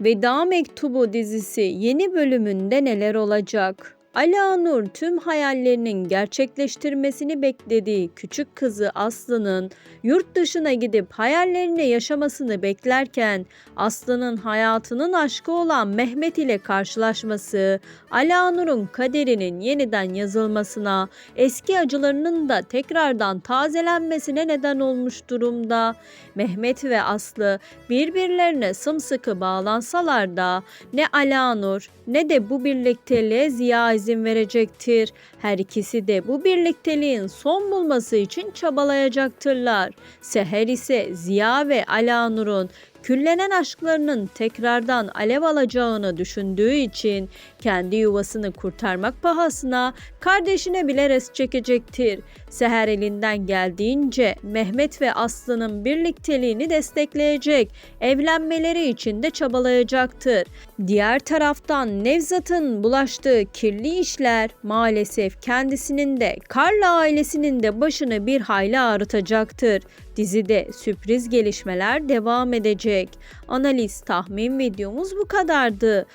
Veda Mektubu dizisi yeni bölümünde neler olacak? Alanur tüm hayallerinin gerçekleştirmesini beklediği küçük kızı Aslı'nın yurt dışına gidip hayallerini yaşamasını beklerken Aslı'nın hayatının aşkı olan Mehmet ile karşılaşması, Alanur'un kaderinin yeniden yazılmasına, eski acılarının da tekrardan tazelenmesine neden olmuş durumda. Mehmet ve Aslı birbirlerine sımsıkı bağlansalar da ne Alanur ne de bu birlikteliğe Ziya izin verecektir. Her ikisi de bu birlikteliğin son bulması için çabalayacaktırlar. Seher ise Ziya ve Alanur'un küllenen aşklarının tekrardan alev alacağını düşündüğü için kendi yuvasını kurtarmak pahasına kardeşine bile res çekecektir. Seher elinden geldiğince Mehmet ve Aslı'nın birlikteliğini destekleyecek, evlenmeleri için de çabalayacaktır. Diğer taraftan Nevzat'ın bulaştığı kirli işler maalesef kendisinin de Karla ailesinin de başını bir hayli ağrıtacaktır. Dizide sürpriz gelişmeler devam edecek. Analiz tahmin videomuz bu kadardı.